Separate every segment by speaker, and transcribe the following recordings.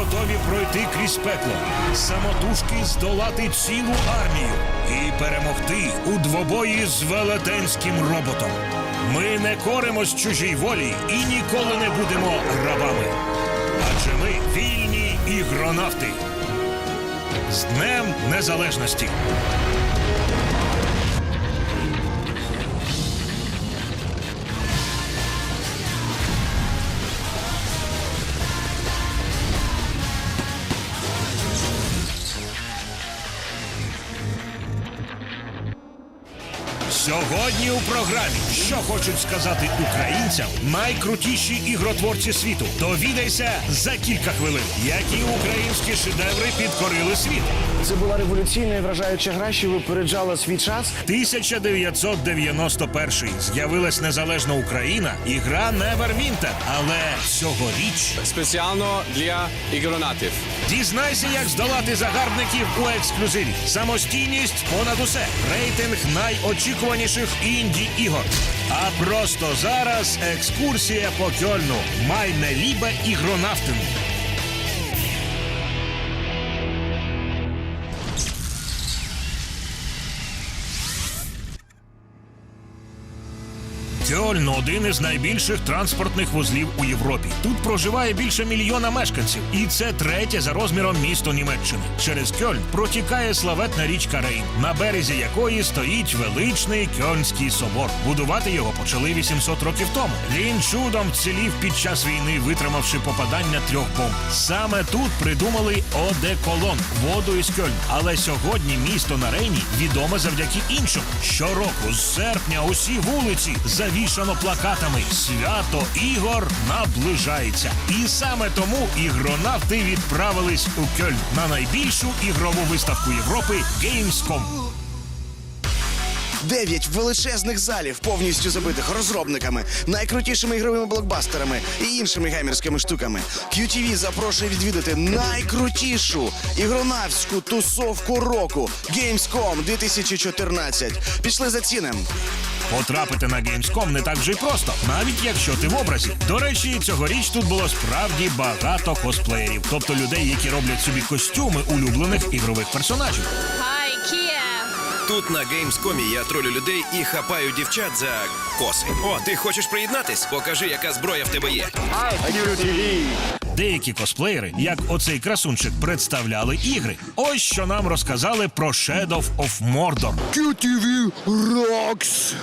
Speaker 1: готові пройти крізь пекло, самотужки здолати цілу армію і перемогти у двобої з велетенським роботом. Ми не коримось чужій волі і ніколи не будемо рабами. Адже ми вільні ігронавти. З Днем Незалежності! Сьогодні у програмі, що хочуть сказати українцям, найкрутіші ігротворці світу. Довідайся за кілька хвилин, які українські шедеври підкорили світ.
Speaker 2: Це була революційна і вражаюча гра, що випереджала свій час.
Speaker 1: 1991 з'явилась незалежна Україна і гра Neverwinter. Але цьогоріч
Speaker 3: спеціально для ігронатів.
Speaker 1: дізнайся, як здолати загарбників у ексклюзиві. Самостійність понад усе. Рейтинг найочікуваніших інді ігор. А просто зараз екскурсія по Кьольну. Майне лібе ігронавтин. Кьольн один із найбільших транспортних вузлів у Європі. Тут проживає більше мільйона мешканців, і це третє за розміром місто Німеччини. Через Кьольн протікає славетна річка Рейн, на березі якої стоїть величний Кьольнський собор. Будувати його почали 800 років тому. Він чудом вцілів під час війни, витримавши попадання трьох бомб. Саме тут придумали одеколон воду із Кьольн. Але сьогодні місто на Рейні відоме завдяки іншому. Щороку з серпня усі вулиці завішано плакатами Свято ігор наближається. І саме тому ігронавти відправились у Кьольн на найбільшу ігрову виставку Європи Gamescom.
Speaker 2: Дев'ять величезних залів, повністю забитих розробниками, найкрутішими ігровими блокбастерами і іншими геймерськими штуками. QTV запрошує відвідати найкрутішу ігронавську тусовку року Gamescom 2014. Пішли за цінем.
Speaker 1: Потрапити на Gamescom не так вже й просто, навіть якщо ти в образі. До речі, цьогоріч тут було справді багато косплеєрів, тобто людей, які роблять собі костюми улюблених ігрових персонажів.
Speaker 4: Тут на Gamescom я тролю людей і хапаю дівчат за коси. О, ти хочеш приєднатись? Покажи, яка зброя в тебе є.
Speaker 1: Деякі косплеєри, як оцей красунчик, представляли ігри. Ось що нам розказали про Shadow of Mordor.
Speaker 2: QTV Rocks!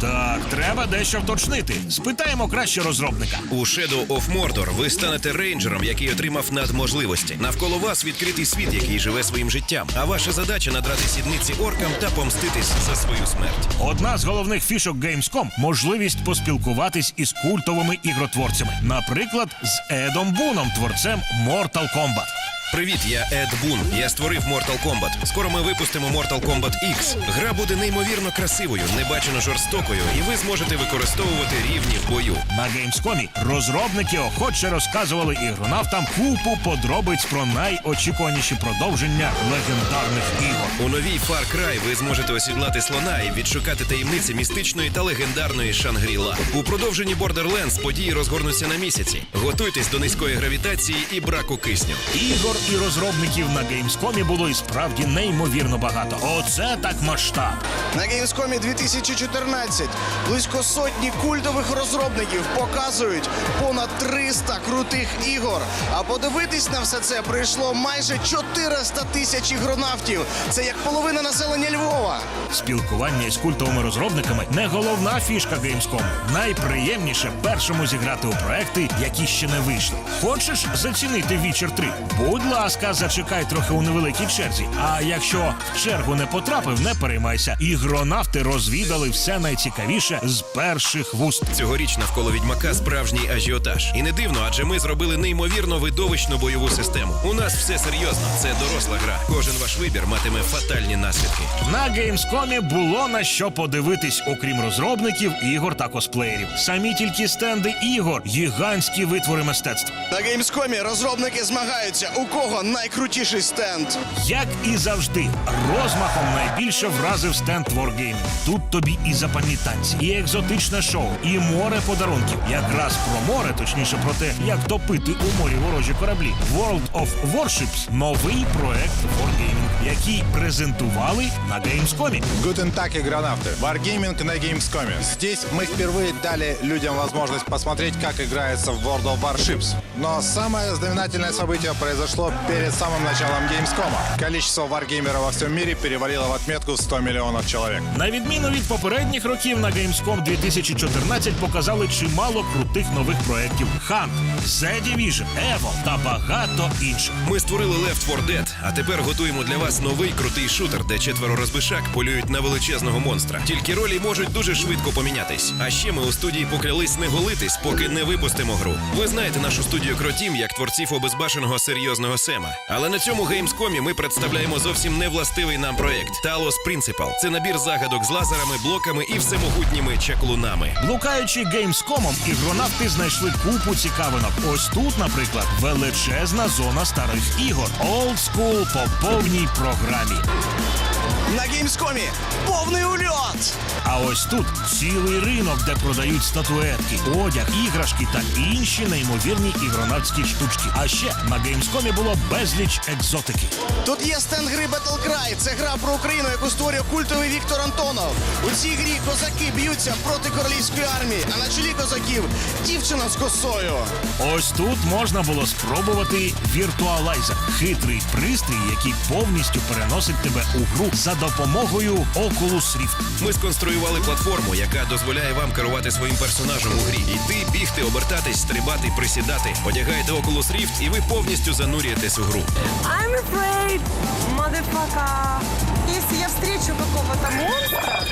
Speaker 1: Так, треба дещо вточнити. Спитаємо краще розробника.
Speaker 4: У Shadow of Mordor ви станете рейнджером, який отримав надможливості. Навколо вас відкритий світ, який живе своїм життям. А ваша задача надрати сідниці оркам та помститись за свою смерть.
Speaker 1: Одна з головних фішок Gamescom – можливість поспілкуватись із культовими ігротворцями, наприклад, з Едом Буном, творцем Mortal Kombat.
Speaker 4: Привіт, я Ед Бун. Я створив Mortal Kombat. Скоро ми випустимо Mortal Kombat X. Гра буде неймовірно красивою, небачено жорстокою, і ви зможете використовувати рівні в бою.
Speaker 1: На Gamescom розробники охоче розказували ігронавтам купу подробиць про найочікуваніші продовження легендарних ігор.
Speaker 4: У новій Far Cry ви зможете осідлати слона і відшукати таємниці містичної та легендарної Шангріла. У продовженні Borderlands події розгорнуться на місяці. Готуйтесь до низької гравітації і браку кисню.
Speaker 1: Ігор і розробників на Gamescom було і справді неймовірно багато. Оце так масштаб.
Speaker 2: На Gamescom 2014 близько сотні культових розробників показують понад 300 крутих ігор. А подивитись на все це прийшло майже 400 тисяч ігронавтів. Це як половина населення Львова.
Speaker 1: Спілкування із культовими розробниками не головна фішка Gamescom. Найприємніше першому зіграти у проекти, які ще не вийшли. Хочеш зацінити Witcher 3? Будь ласка, зачекай трохи у невеликій черзі. А якщо в чергу не потрапив, не переймайся. Ігронавти розвідали все найцікавіше з перших вуст.
Speaker 4: Цьогоріч навколо відьмака справжній ажіотаж. І не дивно, адже ми зробили неймовірно видовищну бойову систему. У нас все серйозно. Це доросла гра. Кожен ваш вибір матиме фатальні наслідки.
Speaker 1: На Gamescom було на що подивитись, окрім розробників, ігор та косплеєрів. Самі тільки стенди ігор, гігантські витвори мистецтва.
Speaker 2: На Gamescom розробники змагаються, у кого найкрутіший стенд.
Speaker 1: Як і завжди, розмахом найбільше вразив стенд Wargaming. Тут тобі і запам'ятанці, і екзотичне шоу, і море подарунків. Якраз про море, точніше про те, як топити у морі ворожі кораблі. World of Warships – новий проект Wargaming, який презентували на Gamescom.
Speaker 5: Гутен так, игронавты. Wargaming на Gamescom. Здесь мы впервые дали людям возможность посмотреть, как играется в World of Warships. Но самое знаменательное событие произошло перед самым началом Gamescom. Количество варгеймеров во всем мире перевалило в отметку в 100 миллионов человек.
Speaker 1: На відміну від попередніх років на Gamescom 2014 показали чимало крутих нових проєктів Hunt, The Division, Evo та багато інших.
Speaker 4: Ми створили Left 4 Dead, а тепер готуємо для вас новий крутий шутер, де четверо розбишак полюють на величезного монстра. Тільки ролі можуть дуже швидко помінятись. А ще ми у студії поклялись не голитись, поки не випустимо гру. Ви знаєте нашу студію Кротім як творців обезбашеного серйозного Сема. Але на цьому геймскомі ми представляємо зовсім не властивий нам проект Talos Principal. Це набір загадок з лазерами, блоками і всемогутніми чаклунами.
Speaker 1: Блукаючи геймскомом, ігронавти знайшли купу цікавинок. Ось тут, наприклад, величезна зона старих ігор. School по повній програмі програмі.
Speaker 2: На геймскомі повний ульот.
Speaker 1: А ось тут цілий ринок, де продають статуетки, одяг, іграшки та інші неймовірні ігронавтські штучки. А ще на геймскомі було безліч екзотики.
Speaker 2: Тут є стенд гри Battlecry. Це гра про Україну, яку створює культовий Віктор Антонов. У цій грі козаки б'ються проти королівської армії, а на чолі козаків дівчина з косою.
Speaker 1: Ось тут можна було спробувати віртуалайзер хитрий пристрій, який повністю переносить тебе у гру за допомогою Oculus Rift.
Speaker 4: Ми сконструювали платформу, яка дозволяє вам керувати своїм персонажем у грі. Йти, бігти, обертатись, стрибати, присідати. Одягаєте Oculus Rift і ви повністю занурюєтесь у гру.
Speaker 6: I'm afraid, motherfucker. Якщо я встречу какого-то монстра,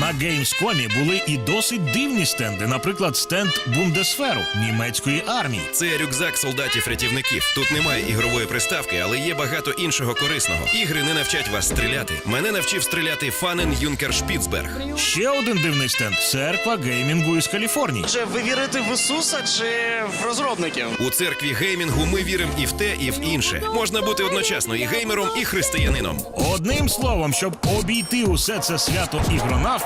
Speaker 1: На Gamescom були і досить дивні стенди, наприклад, стенд Бундесферу німецької армії.
Speaker 4: Це рюкзак солдатів-рятівників. Тут немає ігрової приставки, але є багато іншого корисного. Ігри не навчать вас стріляти. Мене навчив стріляти Фанен Юнкер Шпіцберг.
Speaker 1: Ще один дивний стенд церква геймінгу із Каліфорнії.
Speaker 2: Чи ви вірите в Ісуса чи в розробників?
Speaker 4: У церкві геймінгу ми віримо і в те, і в інше. Можна бути одночасно і геймером, і християнином.
Speaker 1: Одним словом, щоб обійти усе це свято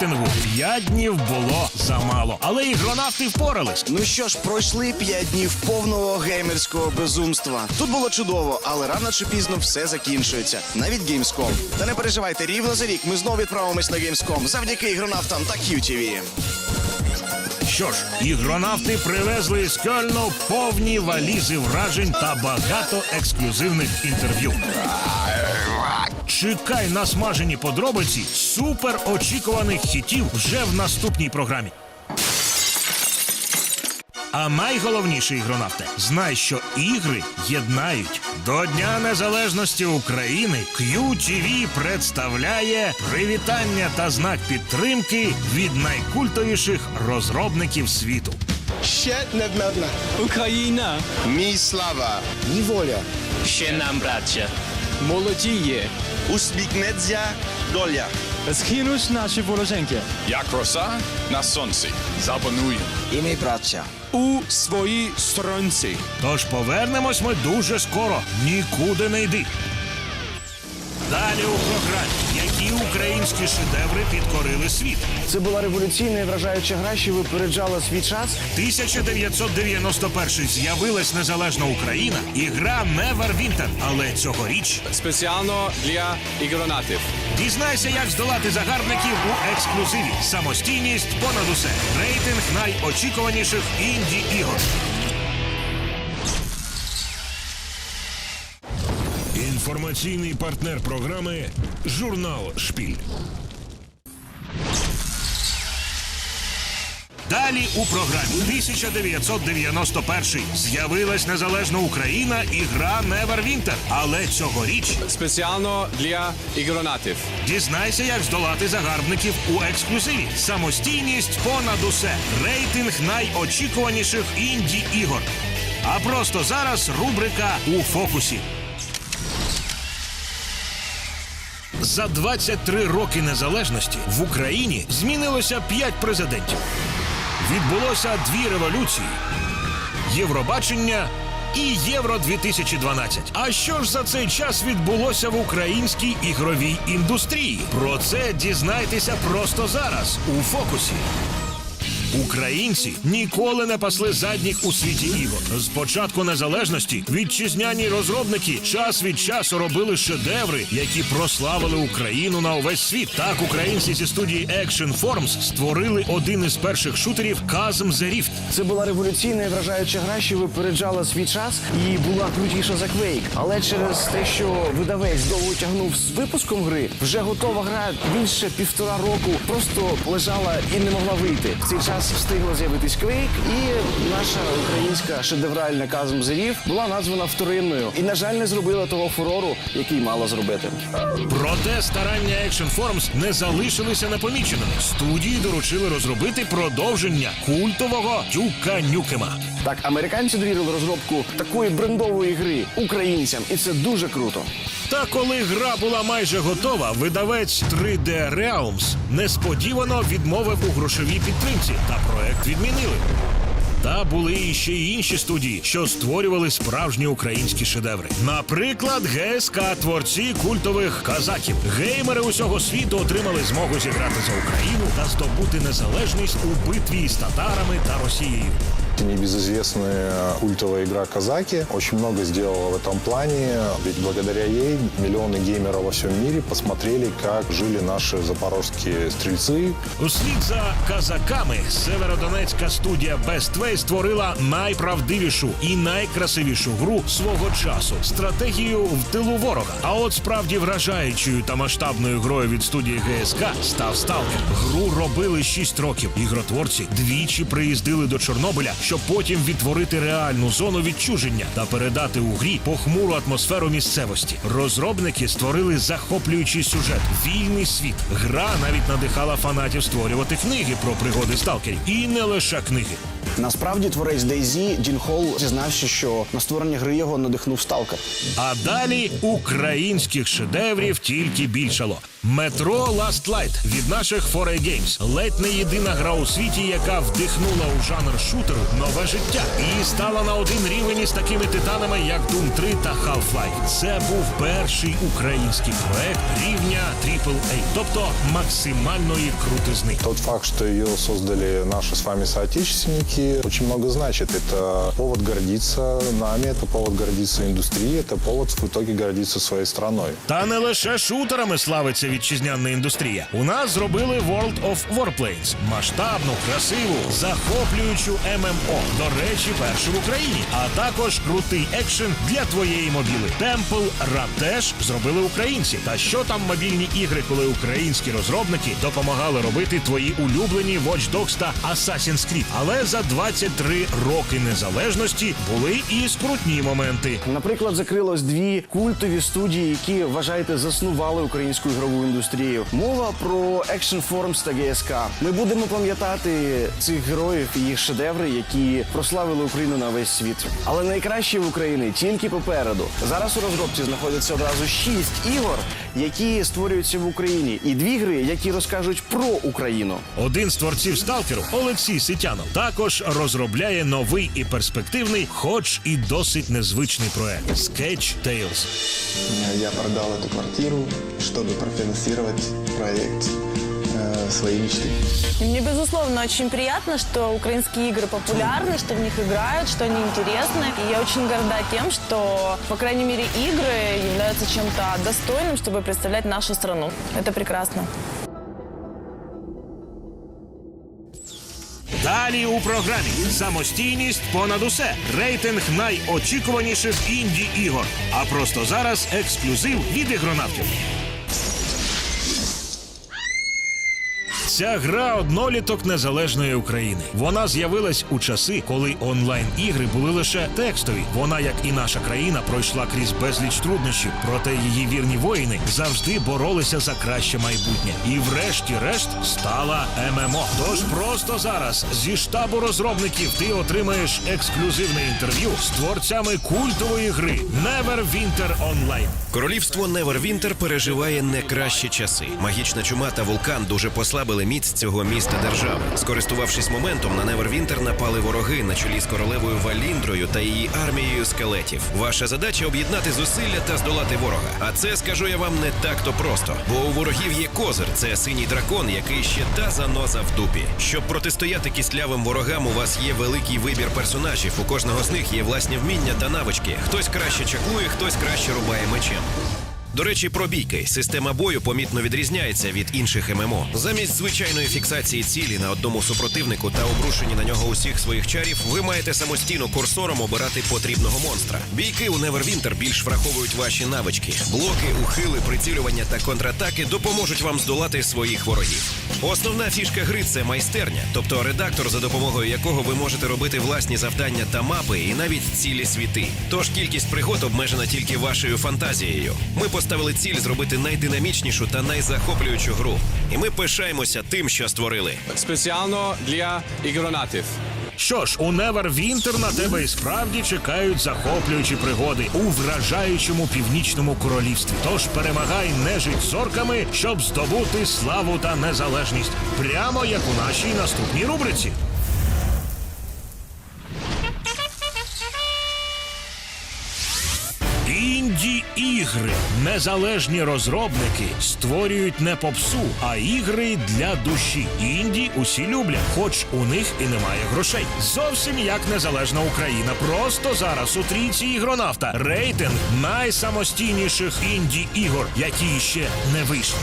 Speaker 1: ігронавтингу, п'ять днів було замало. Але ігронавти впорались.
Speaker 2: Ну що ж, пройшли п'ять днів повного геймерського безумства. Тут було чудово, але рано чи пізно все закінчується. Навіть Gamescom. Та не переживайте, рівно за рік ми знову відправимось на Gamescom завдяки ігронавтам та QTV.
Speaker 1: Що ж, ігронавти привезли з Кельну повні валізи вражень та багато ексклюзивних інтерв'ю. Чекай на смажені подробиці супер очікуваних хітів вже в наступній програмі. А найголовніше, ігронавте, знай, що ігри єднають. До Дня Незалежності України QTV представляє привітання та знак підтримки від найкультовіших розробників світу.
Speaker 7: Ще недмедна.
Speaker 8: Україна,
Speaker 7: Мій слава.
Speaker 2: Ні воля.
Speaker 8: ще нам, браття. Молодіє,
Speaker 7: Усміхнеться доля.
Speaker 8: згинуть наші вороженьки.
Speaker 5: Як роса на сонці. Запанує.
Speaker 2: І мій братця.
Speaker 8: У своїй сторонці.
Speaker 1: Тож повернемось ми дуже скоро. Нікуди не йди. Далі у програмі, українські шедеври підкорили світ.
Speaker 9: Це була революційна і вражаюча гра, що випереджала свій час.
Speaker 1: 1991 з'явилась незалежна Україна і гра Neverwinter. Але цьогоріч
Speaker 3: Спеціально для ігронатів.
Speaker 1: дізнайся, як здолати загарбників у ексклюзиві. Самостійність понад усе. Рейтинг найочікуваніших інді ігор.
Speaker 10: Інформаційний партнер програми Журнал Шпіль.
Speaker 1: Далі у програмі 1991 з'явилась незалежна Україна і гра Neverwinter. Але цьогоріч
Speaker 3: Спеціально для ігронатів.
Speaker 1: дізнайся, як здолати загарбників у ексклюзиві. Самостійність понад усе. Рейтинг найочікуваніших інді ігор. А просто зараз рубрика у фокусі. За 23 роки незалежності в Україні змінилося 5 президентів. Відбулося дві революції: Євробачення і Євро 2012. А що ж за цей час відбулося в українській ігровій індустрії? Про це дізнайтеся просто зараз у фокусі. Українці ніколи не пасли задніх у світі ігор. З початку незалежності вітчизняні розробники час від часу робили шедеври, які прославили Україну на увесь світ. Так українці зі студії Action Forms створили один із перших шутерів Chasm The Rift.
Speaker 9: Це була революційна і вражаюча гра, що випереджала свій час і була крутіша за Quake. Але через те, що видавець довго тягнув з випуском гри, вже готова гра більше півтора року просто лежала і не могла вийти. В цей час встигло з'явитись Quake, і наша українська шедевральна The Rift була названа вторинною і, на жаль, не зробила того фурору, який мала зробити.
Speaker 1: Проте старання Action Forms не залишилися непоміченими. Студії доручили розробити продовження культового Дюка Нюкема.
Speaker 9: Так, американці довірили розробку такої брендової гри українцям, і це дуже круто.
Speaker 1: Та коли гра була майже готова, видавець 3D Realms несподівано відмовив у грошовій підтримці, та проект відмінили. Та були і ще й інші студії, що створювали справжні українські шедеври. Наприклад, ГСК, творці культових казаків. Геймери усього світу отримали змогу зіграти за Україну та здобути незалежність у битві з татарами та Росією
Speaker 5: Небезызвестная культовая игра «Казаки» очень много сделала в этом плане, ведь благодаря ей миллионы геймеров во всем мире посмотрели, как жили наши запорожские стрельцы,
Speaker 1: Услід за казаками северодонецька студія Best Way створила найправдивішу і найкрасивішу гру свого часу стратегію в тилу ворога. А от справді вражаючою та масштабною грою від студії ГСК став Сталкер. Гру робили 6 років. Ігротворці двічі приїздили до Чорнобиля, щоб потім відтворити реальну зону відчуження та передати у грі похмуру атмосферу місцевості. Розробники створили захоплюючий сюжет, вільний світ. Гра навіть надихала фанатів створювати книги про пригоди сталкерів. І не лише книги.
Speaker 9: Насправді творець DayZ Дін Холл зізнався, що на створення гри його надихнув Сталкер.
Speaker 1: А далі українських шедеврів тільки більшало. Метро Last Light від наших 4A Games. Ледь не єдина гра у світі, яка вдихнула у жанр шутеру нове життя і стала на один рівень із такими титанами, як Doom 3 та Half-Life. Це був перший український проект рівня AAA, тобто максимальної крутизни.
Speaker 5: Тот факт, что ее создали наши с вами соотечественники, очень много значит. Это повод гордиться нами, это повод гордиться индустрией, это повод в итоге гордиться своей страной.
Speaker 1: Та не лише шутерами славиться вітчизняна індустрія. У нас зробили World of Warplanes – масштабну, красиву, захоплюючу ММО. До речі, першу в Україні. А також крутий екшен для твоєї мобіли. Temple Run теж зробили українці. Та що там мобільні ігри, коли українські розробники допомагали робити твої улюблені Watch Dogs та Assassin's Creed. Але за 23 роки незалежності були і скрутні моменти.
Speaker 9: Наприклад, закрилось дві культові студії, які вважаєте заснували українську ігрову індустрію. Мова про Action Forms та GSK. Ми будемо пам'ятати цих героїв і їх шедеври, які прославили Україну на весь світ. Але найкраще в Україні тільки попереду. Зараз у розробці знаходиться одразу шість ігор, які створюються в Україні, і дві гри, які розкажуть про Україну.
Speaker 1: Один з творців сталкеру Олексій Ситянов також розробляє новий і перспективний, хоч і досить незвичний проект Sketch Tales.
Speaker 11: Я продал эту квартиру, чтобы профинансировать проект э, своей мечты.
Speaker 6: И мне, безусловно, очень приятно, что украинские игры популярны, что в них играют, что они интересны. И я очень горда тем, что, по крайней мере, игры являются чем-то достойным, чтобы представлять нашу страну. Это прекрасно.
Speaker 1: Далі у програмі самостійність понад усе. Рейтинг найочікуваніших інді ігор. А просто зараз ексклюзив від ігронавтів. Ця гра одноліток незалежної України. Вона з'явилась у часи, коли онлайн-ігри були лише текстові. Вона, як і наша країна, пройшла крізь безліч труднощів. Проте її вірні воїни завжди боролися за краще майбутнє. І врешті-решт стала ММО. Тож просто зараз зі штабу розробників ти отримаєш ексклюзивне інтерв'ю з творцями культової гри Neverwinter Online.
Speaker 4: Королівство Невервінтер переживає не кращі часи. Магічна чума та вулкан дуже послабили міць цього міста держави. Скористувавшись моментом, на Невервінтер напали вороги на чолі з королевою Валіндрою та її армією скелетів. Ваша задача об'єднати зусилля та здолати ворога. А це скажу я вам не так то просто. Бо у ворогів є козир, це синій дракон, який ще та заноза в дупі. Щоб протистояти кислявим ворогам, у вас є великий вибір персонажів. У кожного з них є власні вміння та навички. Хтось краще чаклує, хтось краще рубає мечем. До речі, про бійки. Система бою помітно відрізняється від інших ММО. Замість звичайної фіксації цілі на одному супротивнику та обрушені на нього усіх своїх чарів, ви маєте самостійно курсором обирати потрібного монстра. Бійки у Neverwinter більш враховують ваші навички. Блоки, ухили, прицілювання та контратаки допоможуть вам здолати своїх ворогів. Основна фішка гри це майстерня, тобто редактор, за допомогою якого ви можете робити власні завдання та мапи, і навіть цілі світи. Тож кількість пригод обмежена тільки вашою фантазією. Ми поставили ціль зробити найдинамічнішу та найзахоплюючу гру. І ми пишаємося тим, що створили.
Speaker 3: Спеціально для ігронатів.
Speaker 1: Що ж, у Neverwinter на тебе і справді чекають захоплюючі пригоди у вражаючому північному королівстві. Тож перемагай нежить з орками, щоб здобути славу та незалежність, прямо як у нашій наступній рубриці. Ігри. Незалежні розробники створюють не попсу, а ігри для душі. Інді усі люблять, хоч у них і немає грошей. Зовсім як незалежна Україна. Просто зараз у трійці ігронавта рейтинг найсамостійніших інді ігор, які ще не вийшли.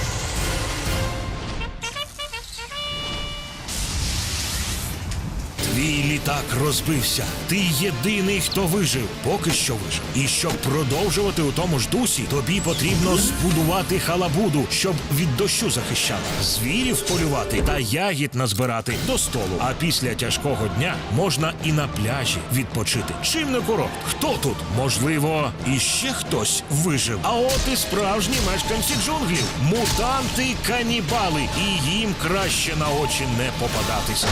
Speaker 1: Твій літак розбився. Ти єдиний, хто вижив, поки що вижив. І щоб продовжувати у тому ж дусі, тобі потрібно збудувати халабуду, щоб від дощу захищала, звірів полювати та ягід назбирати до столу. А після тяжкого дня можна і на пляжі відпочити. Чим не курорт? Хто тут? Можливо, іще хтось вижив. А от і справжні мешканці джунглів, мутанти канібали, і їм краще на очі не попадатися.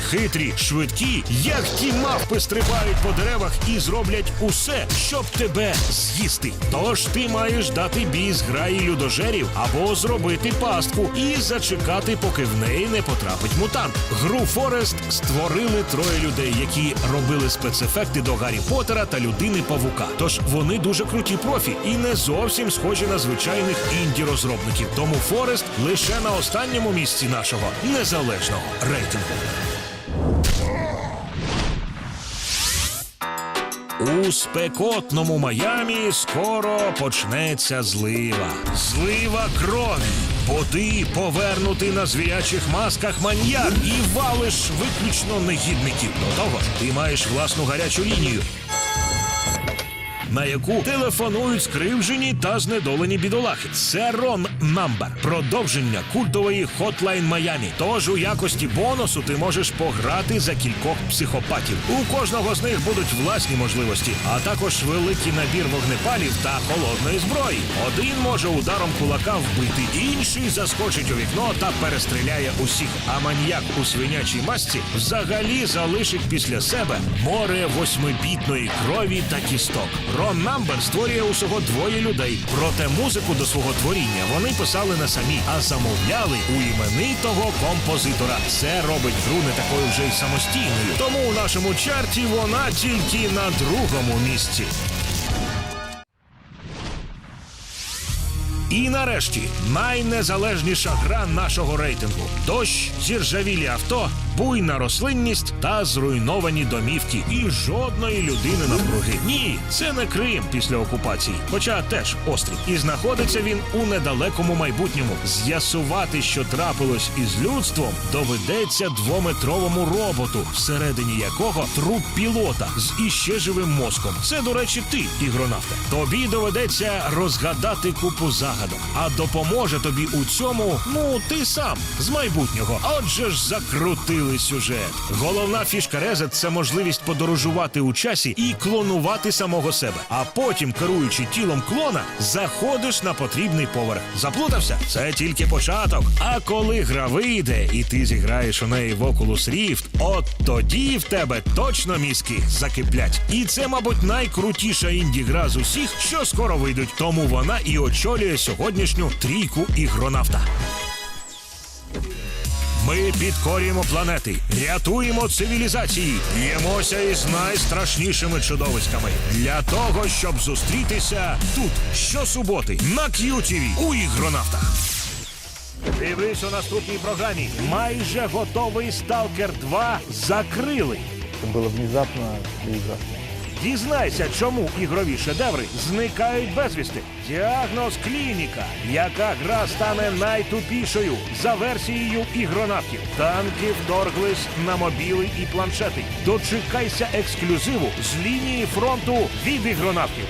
Speaker 1: Хитрі, швидкі, як ті мавпи стрибають по деревах і зроблять усе, щоб тебе з'їсти. Тож ти маєш дати бій з граї людожерів або зробити пастку і зачекати, поки в неї не потрапить мутант. Гру Форест створили троє людей, які робили спецефекти до Гаррі Поттера та людини Павука. Тож вони дуже круті профі і не зовсім схожі на звичайних інді розробників. Тому Форест лише на останньому місці нашого незалежного рейтингу. У спекотному Майамі скоро почнеться злива. Злива крові. Бо ти повернутий на звірячих масках маньяк і валиш виключно негідників. До того ж, ти маєш власну гарячу лінію. На яку телефонують скривджені та знедолені бідолахи. Це Рон Намбер, продовження культової Hotline Miami. Тож у якості бонусу ти можеш пограти за кількох психопатів. У кожного з них будуть власні можливості, а також великий набір вогнепалів та холодної зброї. Один може ударом кулака вбити, інший заскочить у вікно та перестріляє усіх. А маньяк у свинячій масці взагалі залишить після себе море восьмибітної крові та кісток. Рон Намбер створює усього двоє людей. Проте музику до свого творіння вони писали не самі, а замовляли у іменитого композитора. Це робить гру не такою вже й самостійною. Тому у нашому чарті вона тільки на другому місці. І нарешті найнезалежніша гра нашого рейтингу: дощ, зіржавілі авто, буйна рослинність та зруйновані домівки. І жодної людини навкруги. Ні, це не Крим після окупації, хоча теж острів. І знаходиться він у недалекому майбутньому. З'ясувати, що трапилось із людством, доведеться двометровому роботу, всередині якого труп пілота з іще живим мозком. Це, до речі, ти, ігронавте. Тобі доведеться розгадати купу загадок. А допоможе тобі у цьому, ну ти сам з майбутнього. Отже ж, закрути створили сюжет. Головна фішка Резет це можливість подорожувати у часі і клонувати самого себе. А потім, керуючи тілом клона, заходиш на потрібний поверх. Заплутався? Це тільки початок. А коли гра вийде і ти зіграєш у неї в Oculus Rift, от тоді в тебе точно мізки закиплять. І це, мабуть, найкрутіша інді-гра з усіх, що скоро вийдуть. Тому вона і очолює сьогоднішню трійку ігронавта. Ми підкорюємо планети, рятуємо цивілізації, б'ємося із найстрашнішими чудовиськами для того, щоб зустрітися тут щосуботи на QTV у ігронавтах. Дивись у наступній програмі. Майже готовий Сталкер 2 закрили.
Speaker 11: Было внезапно и ужасно.
Speaker 1: Дізнайся, чому ігрові шедеври зникають безвісти. Діагноз клініка. Яка гра стане найтупішою за версією ігронавтів? Танки вторглись на мобіли і планшети. Дочекайся ексклюзиву з лінії фронту від ігронавтів.